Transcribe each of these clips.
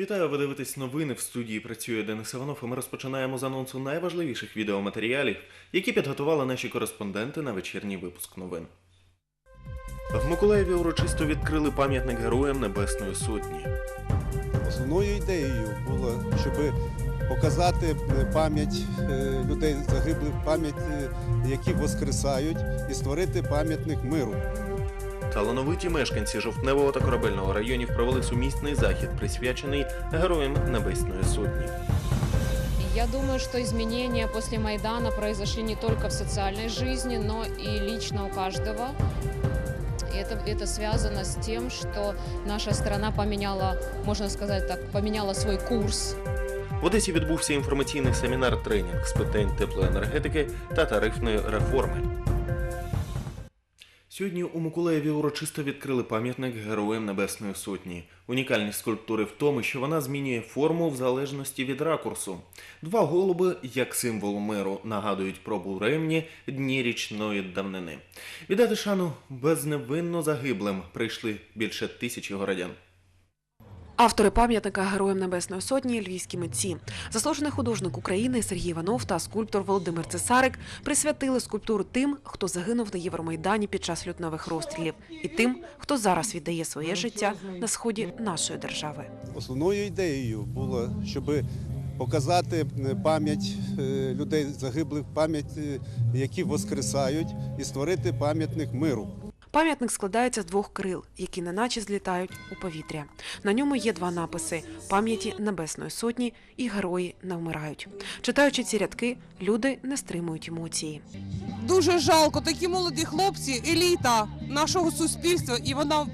Вітаю, ви дивитесь новини. В студії працює Денис Іванов. І ми розпочинаємо з анонсу найважливіших відеоматеріалів, які підготували наші кореспонденти на вечірній випуск новин. В Миколаєві урочисто відкрили пам'ятник героям Небесної Сотні. Основною ідеєю було, щоб показати е, пам'ять е, людей загиблих, пам'ять, е, які воскресають, і створити пам'ятник миру. Талановиті мешканці жовтневого та корабельного районів провели сумісний захід, присвячений героям Небесної Сотні. Я думаю, что изменения после Майдана произошли не только в социальной жизни, но и лично у каждого. И это, это связано с тем, что наша страна поменяла, можно сказать так, поменяла свой курс. В Одесі відбувся інформаційний семінар-тренінг з питань теплоенергетики та тарифної реформи. Сьогодні у Миколаєві урочисто відкрили пам'ятник Героям Небесної Сотні. Унікальність скульптури в тому, що вона змінює форму в залежності від ракурсу. Два голуби, як символ миру, нагадують про буремні дні річної давнини. Віддати шану безневинно загиблим прийшли більше тисячі городян. Автори пам'ятника Героям Небесної Сотні львівські митці. Заслужений художник України Сергій Іванов та скульптор Володимир Цесарик присвятили скульптуру тим, хто загинув на Євромайдані під час лютневих розстрілів, і тим, хто зараз віддає своє життя на сході нашої держави. Основною ідеєю було, щоб показати е, пам'ять е, людей загиблих, пам'ять, е, які воскресають, і створити пам'ятник миру. Пам'ятник складається з двох крил, які неначе злітають у повітря. На ньому є два написи: пам'яті Небесної Сотні і герої не вмирають. Читаючи ці рядки, люди не стримують емоції. Дуже жалко, такі молоді хлопці, еліта нашого суспільства, і вона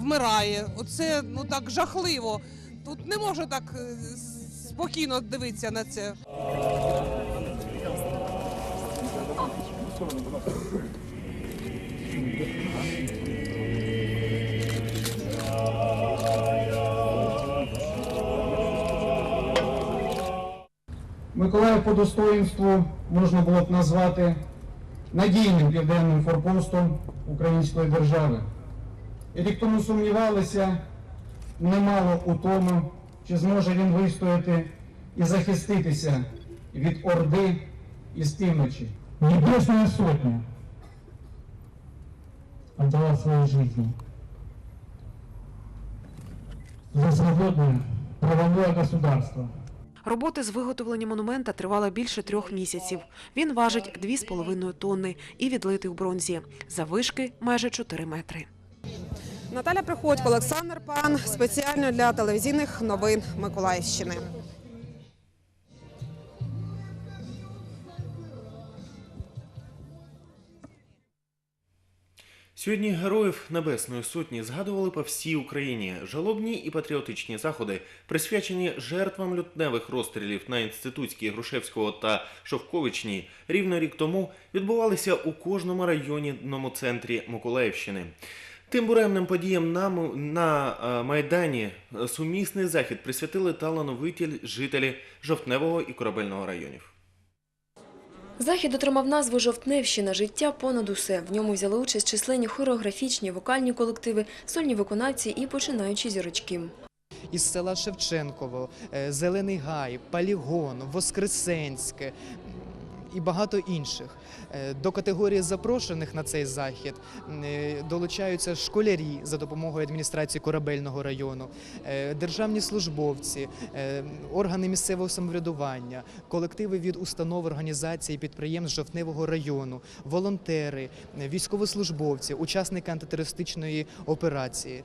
вмирає. Оце ну так жахливо. Тут не можна так е, спокійно дивитися на це. Миколаїв по достоїнству можна було б назвати надійним південним форпостом української держави. І рік тому сумнівалися немало у тому, чи зможе він вистояти і захиститися від Орди із півночі. Небесная сотня отдала свою жизнь за свободное правовое государство. Роботи з виготовлення монумента тривали більше трьох місяців. Він важить 2,5 тонни і відлитий у бронзі. Завишки майже 4 метри. Наталя Приходько, Олександр Пан спеціально для телевізійних новин Миколаївщини. Сьогодні героїв Небесної Сотні згадували по всій Україні. Жалобні і патріотичні заходи, присвячені жертвам лютневих розстрілів на інститутській Грушевського та Шовковичній, рівно рік тому відбувалися у кожному районному центрі Миколаївщини. Тим буремним подіям на, на е, Майдані е, сумісний захід присвятили талановиті жителі Жовтневого і Корабельного районів. Захід отримав назву Жовтневщина життя понад усе. В ньому взяли участь численні хореографічні, вокальні колективи, сольні виконавці і починаючі зірочки. із села Шевченково, е, Зелений Гай, Полігон, Воскресенське і багато інших. Е, До категорії запрошених на цей захід е, долучаються школярі за допомогою адміністрації корабельного району, е, державні службовці, органи місцевого самоврядування, колективи від установ, організацій, підприємств Жовтневого району, волонтери, військовослужбовці, учасники антитерористичної операції.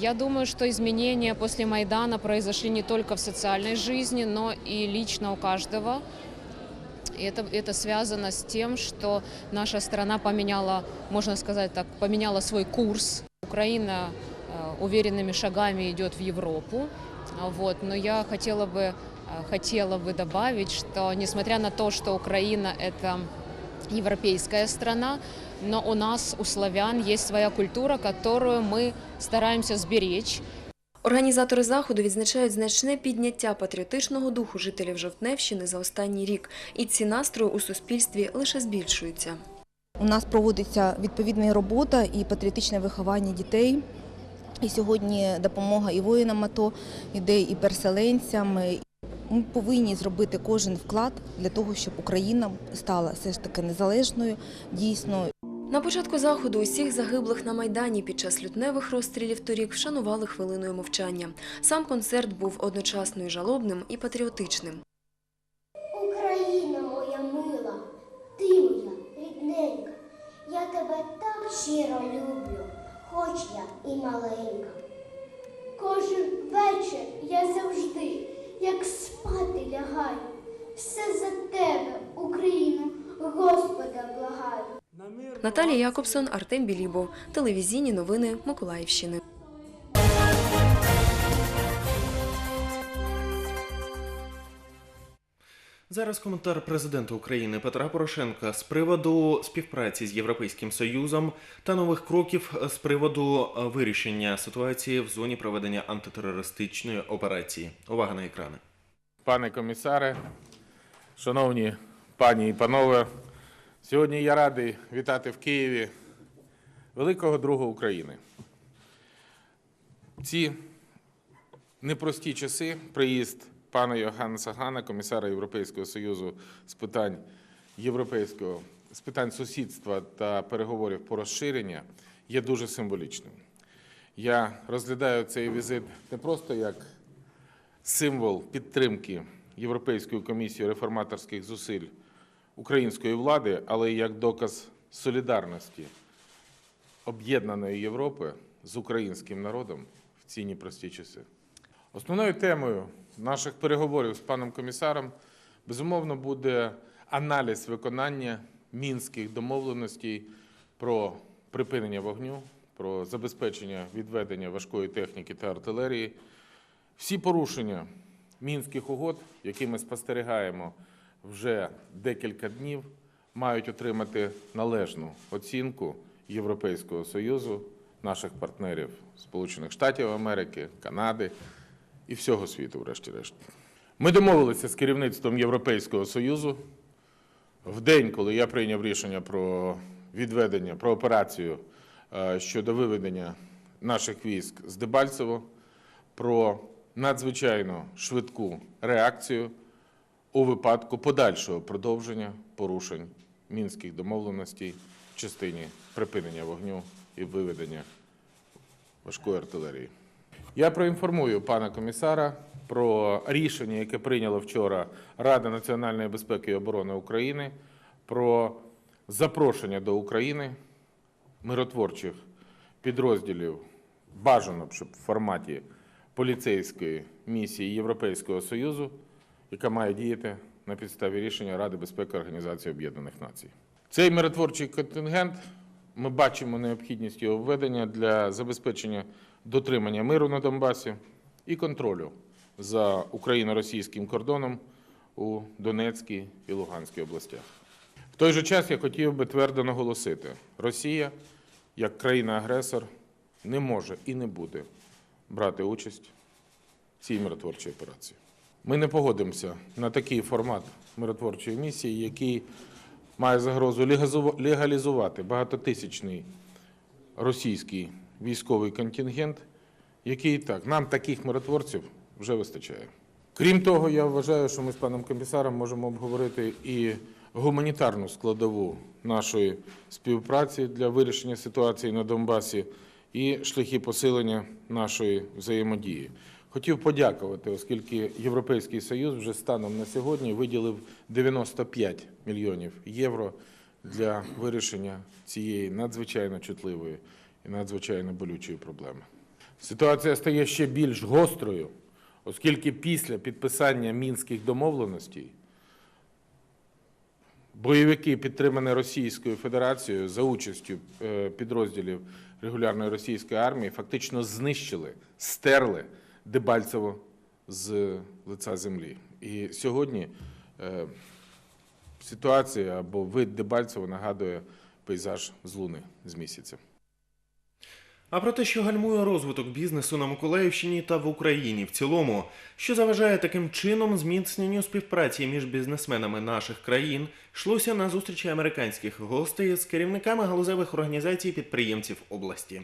Я думаю, что изменения после Майдана произошли не только в социальной жизни, но и лично у каждого. Это, это связано с тем, что наша страна поменяла, можно сказать так, поменяла свой курс. Украина э, уверенными шагами идет в Европу. Вот, но я хотела бы, э, хотела бы добавить, что несмотря на то, что Украина это европейская страна, но у нас, у славян, есть своя культура, которую мы стараемся сберечь. Організатори заходу відзначають значне підняття патріотичного духу жителів Жовтневщини за останній рік, і ці настрої у суспільстві лише збільшуються. У нас проводиться відповідна робота і патріотичне виховання дітей І сьогодні допомога і воїнам АТО йде, і переселенцям. Ми повинні зробити кожен вклад для того, щоб Україна стала все ж таки незалежною, дійсно На початку заходу усіх загиблих на Майдані під час лютневих розстрілів торік вшанували хвилиною мовчання. Сам концерт був одночасно і жалобним і патріотичним. Україна моя мила, ти моя рідненька, я тебе так щиро люблю, хоч я і маленька. Кожен вечір я завжди, як спати лягаю, все за тебе, Україну, Господа благаю. Наталія Якобсон, Артем Білібов. Телевізійні новини Миколаївщини. Зараз коментар президента України Петра Порошенка з приводу співпраці з Європейським Союзом та нових кроків з приводу вирішення ситуації в зоні проведення антитерористичної операції. Увага на екрани. Пане комісаре, шановні пані і панове, сьогодні я радий вітати в Києві великого друга України. Ці непрості часи приїзд пана Йоханнеса Гана, комісара Європейського Союзу з питань європейського з питань сусідства та переговорів по розширення є дуже символічним. Я розглядаю цей візит не просто як символ підтримки Європейською комісією реформаторських зусиль української влади, але й як доказ солідарності об'єднаної Європи з українським народом в ці непрості часи. Основною темою наших переговорів з паном комісаром безумовно буде аналіз виконання мінських домовленостей про припинення вогню, про забезпечення відведення важкої техніки та артилерії. Всі порушення мінських угод, які ми спостерігаємо вже декілька днів, мають отримати належну оцінку Європейського Союзу, наших партнерів Сполучених Штатів Америки, Канади і всього світу, врешті-решт. Ми домовилися з керівництвом Європейського Союзу в день, коли я прийняв рішення про відведення, про операцію е, щодо виведення наших військ з Дебальцево, про надзвичайно швидку реакцію у випадку подальшого продовження порушень мінських домовленостей в частині припинення вогню і виведення важкої артилерії. Я проінформую пана комісара про рішення, яке прийняла вчора Рада національної безпеки і оборони України про запрошення до України миротворчих підрозділів бажано, б, щоб в форматі поліцейської місії Європейського Союзу, яка має діяти на підставі рішення Ради безпеки Організації Об'єднаних Націй. Цей миротворчий контингент ми бачимо необхідність його введення для забезпечення дотримання миру на Донбасі і контролю за україно-російським кордоном у Донецькій і Луганській областях. В той же час я хотів би твердо наголосити: Росія, як країна-агресор, не може і не буде брати участь в цій миротворчій операції. Ми не погодимося на такий формат миротворчої місії, який має загрозу легалізувати багатотисячний російський військовий контингент, який так нам таких миротворців вже вистачає. Крім того, я вважаю, що ми з паном комісаром можемо обговорити і гуманітарну складову нашої співпраці для вирішення ситуації на Донбасі і шляхи посилення нашої взаємодії. Хотів подякувати, оскільки Європейський Союз вже станом на сьогодні виділив 95 мільйонів євро для вирішення цієї надзвичайно чутливої і надзвичайно болючої проблеми. Ситуація стає ще більш гострою, оскільки після підписання мінських домовленостей бойовики, підтримані Російською Федерацією за участю е, підрозділів регулярної російської армії, фактично знищили, стерли Дебальцево з лиця землі. І сьогодні е, ситуація або вид Дебальцево нагадує пейзаж з Луни з місяця. А про те, що гальмує розвиток бізнесу на Миколаївщині та в Україні в цілому, що заважає таким чином зміцненню співпраці між бізнесменами наших країн, йшлося на зустрічі американських гостей з керівниками галузевих організацій підприємців області.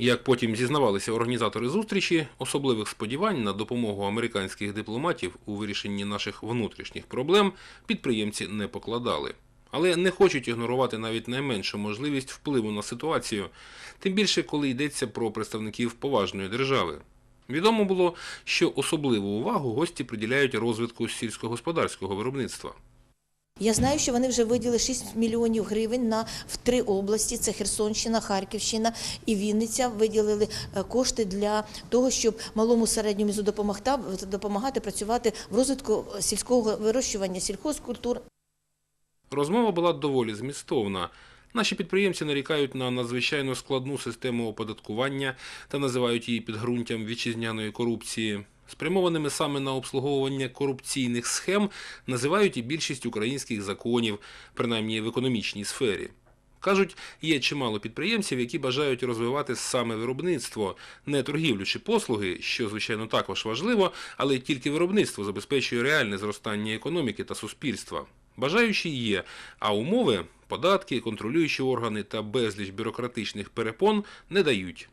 Як потім зізнавалися організатори зустрічі, особливих сподівань на допомогу американських дипломатів у вирішенні наших внутрішніх проблем підприємці не покладали. Але не хочуть ігнорувати навіть найменшу можливість впливу на ситуацію, тим більше коли йдеться про представників поважної держави. Відомо було, що особливу увагу гості приділяють розвитку сільськогосподарського виробництва. Я знаю, що вони вже виділили 6 мільйонів гривень на в три області: це Херсонщина, Харківщина і Вінниця. Виділили е, кошти для того, щоб малому середньому мізу допомогти, допомагати працювати в розвитку сільського вирощування сільхозкультур. Розмова була доволі змістовна. Наші підприємці нарікають на надзвичайно складну систему оподаткування та називають її підґрунтям вітчизняної корупції. Спрямованими саме на обслуговування корупційних схем називають і більшість українських законів, принаймні в економічній сфері. Кажуть, є чимало підприємців, які бажають розвивати саме виробництво, не торгівлю чи послуги, що звичайно також важливо, але тільки виробництво забезпечує реальне зростання економіки та суспільства. Бажаючі є, а умови, податки, контролюючі органи та безліч бюрократичних перепон не дають.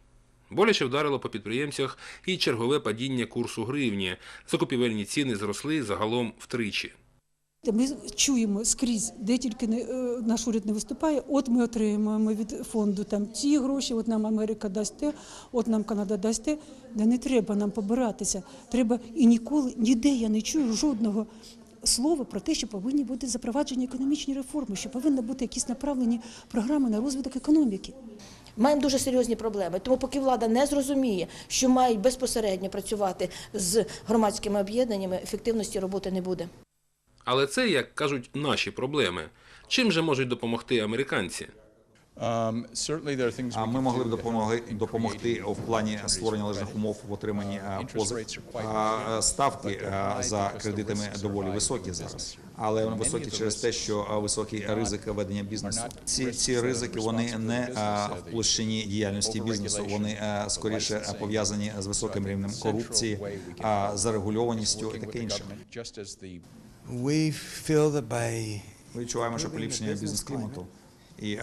Боляче вдарило по підприємцях і чергове падіння курсу гривні. Закупівельні ціни зросли загалом втричі. Ми чуємо скрізь, де тільки не, е, наш уряд не виступає, от ми отримуємо від фонду там ті гроші, от нам Америка дасть те, от нам Канада дасть те. Да не треба нам побиратися. Треба і ніколи, ніде я не чую жодного слова про те, що повинні бути запроваджені економічні реформи, що повинні бути якісь направлені програми на розвиток економіки. Маємо дуже серйозні проблеми. Тому, поки влада не зрозуміє, що мають безпосередньо працювати з громадськими об'єднаннями, ефективності роботи не буде. Але це, як кажуть, наші проблеми. Чим же можуть допомогти американці? А Ми могли б допомогли допомогти в плані створення належних умов в отриманні а, позик. Ставки за кредитами доволі високі зараз, але вони високі через те, що високий ризик ведення бізнесу. Ці ці ризики вони не в площині діяльності бізнесу. Вони скоріше пов'язані з високим рівнем корупції, зарегульованістю і таке інше. Ми відчуваємо, що поліпшення бізнес-клімату і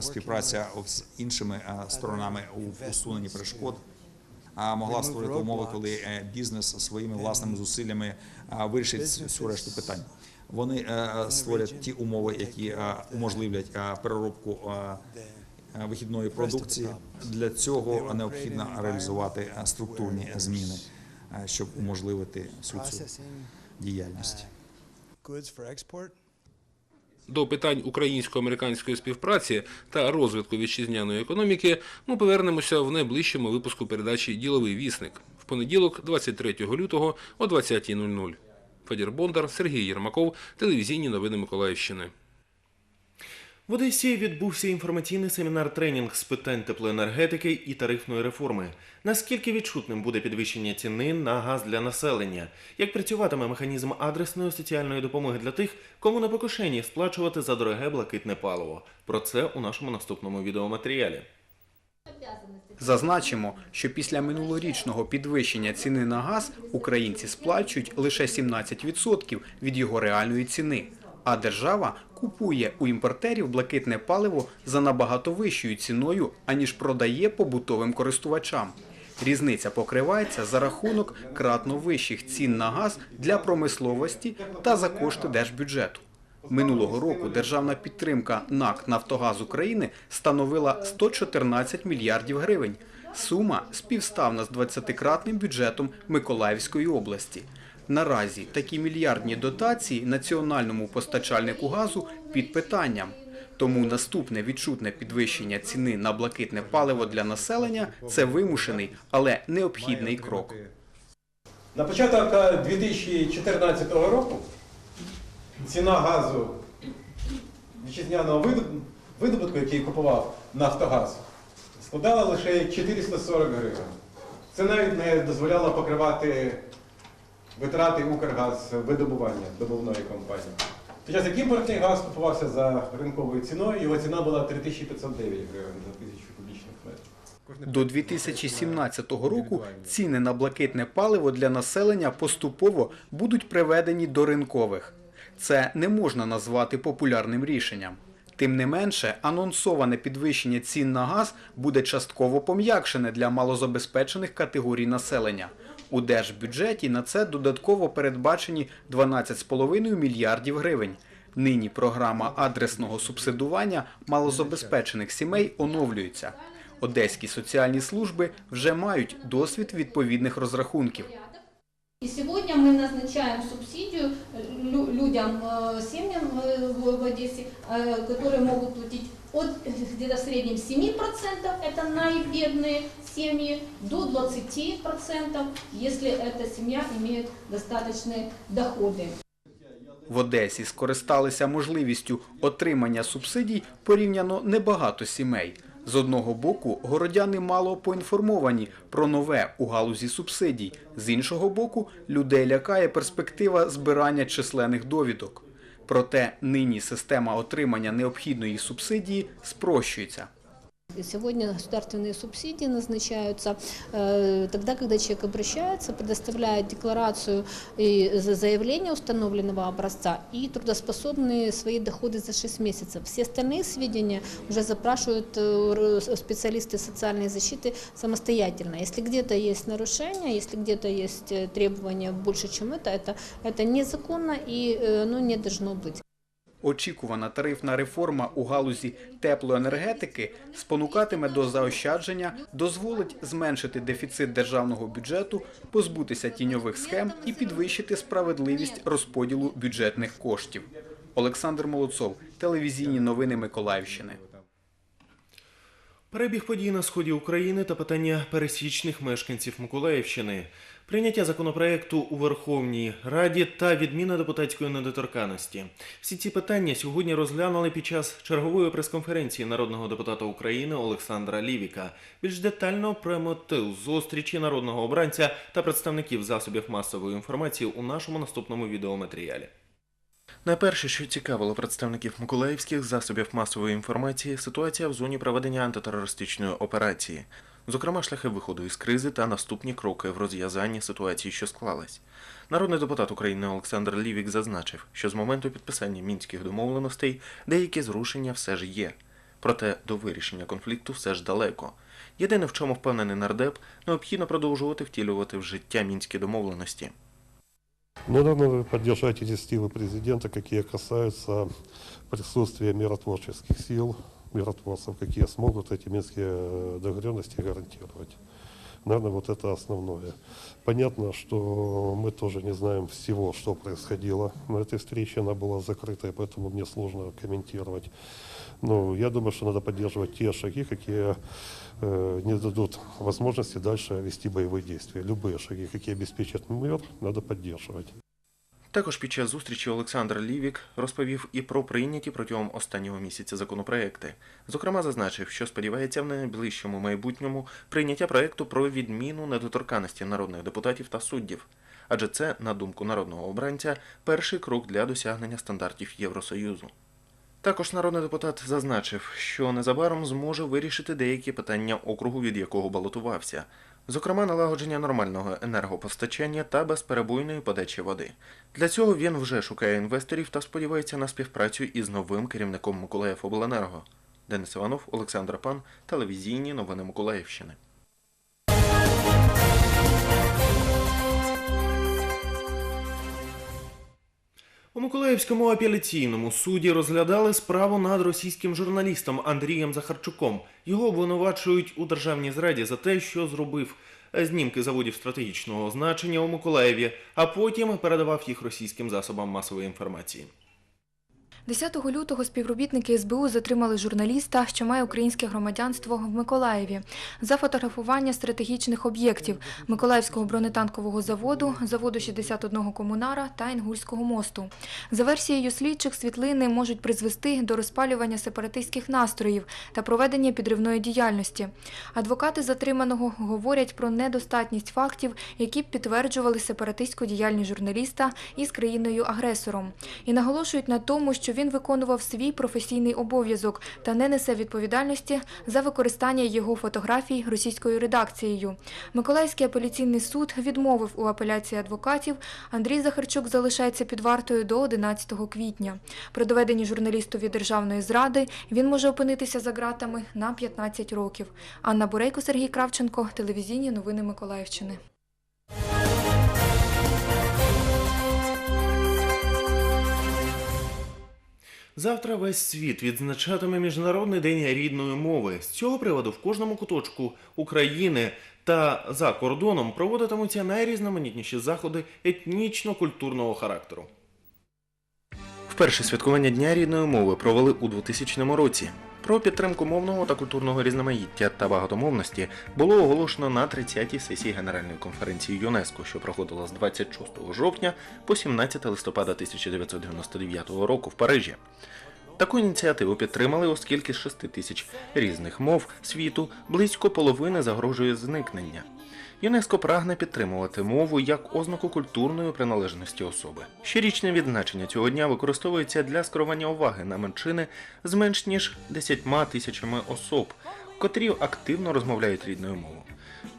співпраця з іншими сторонами у усуненні перешкод а, могла створити умови, коли е, бізнес своїми власними зусиллями вирішить всю- решту питань. Вони е, створять ті умови, які уможливлять переробку вихідної продукції. Для цього необхідно реалізувати структурні зміни, щоб уможливити всю цю діяльність. До питань українсько-американської співпраці та розвитку вітчизняної економіки ми повернемося в найближчому випуску передачі Діловий вісник в понеділок, 23 лютого о 20.00. Федір Бондар, Сергій Єрмаков, телевізійні новини Миколаївщини. В Одесі відбувся інформаційний семінар-тренінг з питань теплоенергетики і тарифної реформи. Наскільки відчутним буде підвищення ціни на газ для населення? Як працюватиме механізм адресної соціальної допомоги для тих, кому на покушенні сплачувати за дороге блакитне паливо? Про це у нашому наступному відеоматеріалі. Зазначимо, що після минулорічного підвищення ціни на газ українці сплачують лише 17% від його реальної ціни, а держава купує у імпортерів блакитне паливо за набагато вищою ціною, аніж продає побутовим користувачам. Різниця покривається за рахунок кратно вищих цін на газ для промисловості та за кошти держбюджету. Минулого року державна підтримка НАК «Нафтогаз України» становила 114 мільярдів гривень. Сума співставна з 20-кратним бюджетом Миколаївської області. Наразі такі мільярдні дотації національному постачальнику газу під питанням. Тому наступне відчутне підвищення ціни на блакитне паливо для населення – це вимушений, але необхідний крок. На початок е, 2014 року ціна газу вітчизняного видобутку, який купував Нафтогаз, складала лише 440 гривень. Це навіть не дозволяло покривати витрати Укргаз видобування добувної компанії. Під час як імпортний газ купувався за ринковою ціною, його ціна була 3509 гривень за тисячу кубічних метрів. До 2017 року ціни на блакитне паливо для населення поступово будуть приведені до ринкових. Це не можна назвати популярним рішенням. Тим не менше, анонсоване підвищення цін на газ буде частково пом'якшене для малозабезпечених категорій населення. У держбюджеті на це додатково передбачені 12,5 мільярдів гривень. Нині програма адресного субсидування малозабезпечених сімей оновлюється. Одеські соціальні служби вже мають досвід відповідних розрахунків. И сегодня мы назначаем субсидию лю- людям, э, семьям э, в в Одессе, э, которые могут платить от э, где-то в среднем 7%, это наибедные семьи, до 20%, если эта семья имеет достаточные доходы. В Одесі скористалися можливістю отримання субсидій порівняно небагато сімей. З одного боку, городяни мало поінформовані про нове у галузі субсидій. З іншого боку, людей лякає перспектива збирання численних довідок. Проте нині система отримання необхідної субсидії спрощується. Сегодня государственные субсидии назначаются э, тогда, когда человек обращается, предоставляет декларацию и за- заявление установленного образца и трудоспособные свои доходы за 6 месяцев. Все остальные сведения уже запрашивают э, р- специалисты социальной защиты самостоятельно. Если где-то есть нарушения, если где-то есть э, требования больше, чем это, это, это незаконно и э, оно не должно быть. Очікувана тарифна реформа у галузі теплоенергетики спонукатиме до заощадження, дозволить зменшити дефіцит державного бюджету, позбутися тіньових схем і підвищити справедливість розподілу бюджетних коштів. Олександр Молодцов, телевізійні новини Миколаївщини. Перебіг подій на сході України та питання пересічних мешканців Миколаївщини, прийняття законопроекту у Верховній Раді та відміна депутатської недоторканності. Всі ці питання сьогодні розглянули під час чергової прес-конференції народного депутата України Олександра Лівіка. Більш детально про мотив зустрічі народного обранця та представників засобів масової інформації у нашому наступному відеоматеріалі. Найперше, що цікавило представників миколаївських засобів масової інформації, ситуація в зоні проведення антитерористичної операції, зокрема шляхи виходу із кризи та наступні кроки в розв'язанні ситуації, що склалась. Народний депутат України Олександр Лівік зазначив, що з моменту підписання мінських домовленостей деякі зрушення все ж є. Проте до вирішення конфлікту все ж далеко. Єдине, в чому впевнений нардеп, необхідно продовжувати втілювати в життя мінські домовленості. Но надо поддержать инициативы президента, какие касаются присутствия миротворческих сил, миротворцев, какие смогут эти минские э, договоренности гарантировать. Наверное, вот это основное. Понятно, что мы тоже не знаем всего, что происходило на этой встрече. Она была закрытой, поэтому мне сложно комментировать. Но я думаю, что надо поддерживать те шаги, какие э, не дадут возможности дальше вести боевые действия. Любые шаги, какие обеспечат мир, надо поддерживать. Також під час зустрічі Олександр Лівік розповів і про прийняті протягом останнього місяця законопроекти. Зокрема, зазначив, що сподівається в найближчому майбутньому прийняття проекту про відміну недоторканності народних депутатів та суддів. Адже це, на думку народного обранця, перший крок для досягнення стандартів Євросоюзу. Також народний депутат зазначив, що незабаром зможе вирішити деякі питання округу, від якого балотувався, зокрема налагодження нормального енергопостачання та безперебойної подачі води. Для цього він вже шукає інвесторів та сподівається на співпрацю із новим керівником Миколаїв Обленерго. Денис Іванов, Олександр Пан, телевізійні новини Миколаївщини. У Миколаївському апеляційному суді розглядали справу над російським журналістом Андрієм Захарчуком. Його обвинувачують у державній зраді за те, що зробив знімки заводів стратегічного значення у Миколаєві, а потім передавав їх російським засобам масової інформації. 10 лютого співробітники СБУ затримали журналіста, що має українське громадянство в Миколаєві, за фотографування стратегічних об'єктів Миколаївського бронетанкового заводу, заводу 61 комунара та Інгульського мосту. За версією слідчих, світлини можуть призвести до розпалювання сепаратистських настроїв та проведення підривної діяльності. Адвокати затриманого говорять про недостатність фактів, які б підтверджували сепаратистську діяльність журналіста із країною-агресором, і наголошують на тому, що що він виконував свій професійний обов'язок та не несе відповідальності за використання його фотографій російською редакцією. Миколаївський апеляційний суд відмовив у апеляції адвокатів. Андрій Захарчук залишається під вартою до 11 квітня. При доведенні журналістові державної зради він може опинитися за ґратами на 15 років. Анна Бурейко, Сергій Кравченко, телевізійні новини Миколаївщини. Завтра весь світ відзначатиме Міжнародний день рідної мови. З цього приводу в кожному куточку України та за кордоном проводитимуться найрізноманітніші заходи етнічно-культурного характеру. Вперше святкування Дня рідної мови провели у 2000 році. Про підтримку мовного та культурного різноманіття та багатомовності було оголошено на 30-й сесії Генеральної конференції ЮНЕСКО, що проходила з 26 жовтня по 17 листопада 1999 року в Парижі. Таку ініціативу підтримали, оскільки з 6 тисяч різних мов світу близько половини загрожує зникнення. ЮНЕСКО прагне підтримувати мову як ознаку культурної приналежності особи. Щорічне відзначення цього дня використовується для скерування уваги на меншини з менш ніж 10 тисячами особ, котрі активно розмовляють рідною мовою.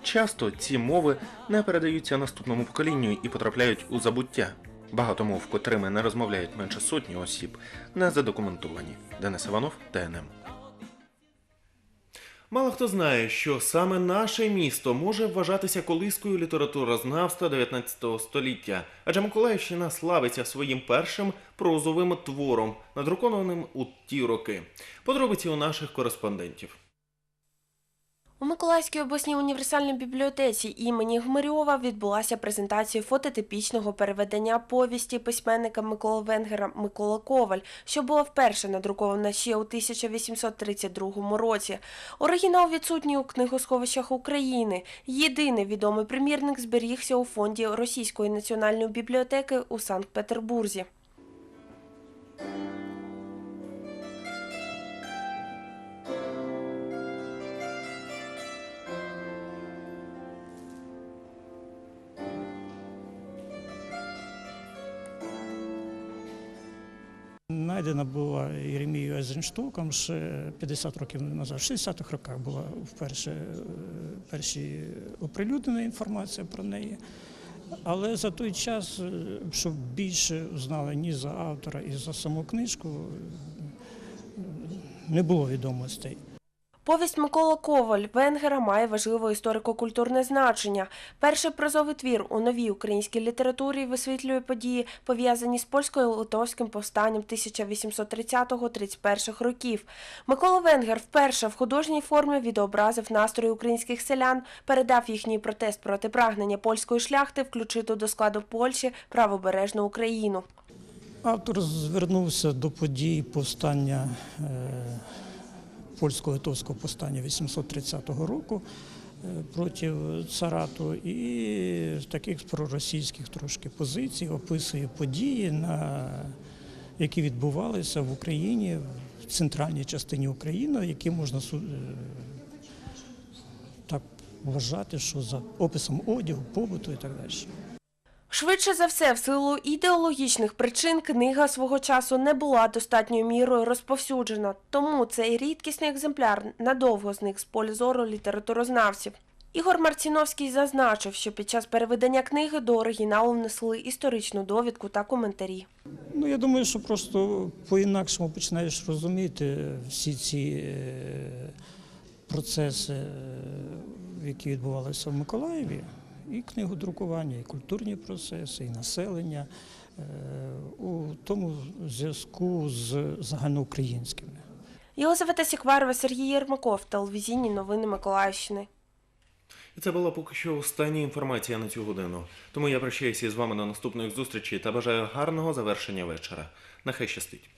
Часто ці мови не передаються наступному поколінню і потрапляють у забуття. Багато мов, котрими не розмовляють менше сотні осіб, не задокументовані. Денис Іванов, ТНМ. Мало хто знає, що саме наше місто може вважатися колискою літературознавства 19 століття, адже Миколаївщина славиться своїм першим прозовим твором, надрукованим у ті роки. Подробиці у наших кореспондентів. У Миколаївській обласній універсальній бібліотеці імені Гмирьова відбулася презентація фототипічного переведення повісті письменника Миколи Венгера Микола Коваль, що була вперше надрукована ще у 1832 році. Оригінал відсутній у книгосховищах України. Єдиний відомий примірник зберігся у фонді Російської національної бібліотеки у Санкт-Петербурзі. Найдена була Єремією Езенштоком ще 50 років назад, в 60-х роках була вперше е, перші оприлюднена інформація про неї. Але за той час, е, щоб більше знали ні за автора, і за саму книжку, е, не було відомостей. Повість Микола Коваль Венгера має важливе історико-культурне значення. Перший прозовий твір у новій українській літературі висвітлює події, пов'язані з польсько-литовським повстанням 1830-31 років. Микола Венгер вперше в художній формі відобразив настрої українських селян, передав їхній протест проти прагнення польської шляхти включити до складу Польщі правобережну Україну. Автор звернувся до подій повстання е, польсько-литовського повстання 830 року е, проти царату і таких проросійських трошки позицій описує події, на, які відбувалися в Україні, в центральній частині України, які можна е, так вважати, що за описом одягу, побуту і так далі. Швидше за все, в силу ідеологічних причин книга свого часу не була достатньою мірою розповсюджена, тому цей рідкісний екземпляр надовго зник з поля зору літературознавців. Ігор Марціновський зазначив, що під час переведення книги до оригіналу внесли історичну довідку та коментарі. Ну, я думаю, що просто по-інакшому починаєш розуміти всі ці е, процеси, е, які відбувалися в Миколаєві, і книгодрукування, і культурні процеси, і населення е, у тому зв'язку з загальноукраїнськими. Єлизавета Сікварова, Сергій Єрмаков, телевізійні новини Миколаївщини. І це була поки що остання інформація на цю годину. Тому я прощаюся з вами на наступних зустрічей та бажаю гарного завершення вечора. Нехай щастить.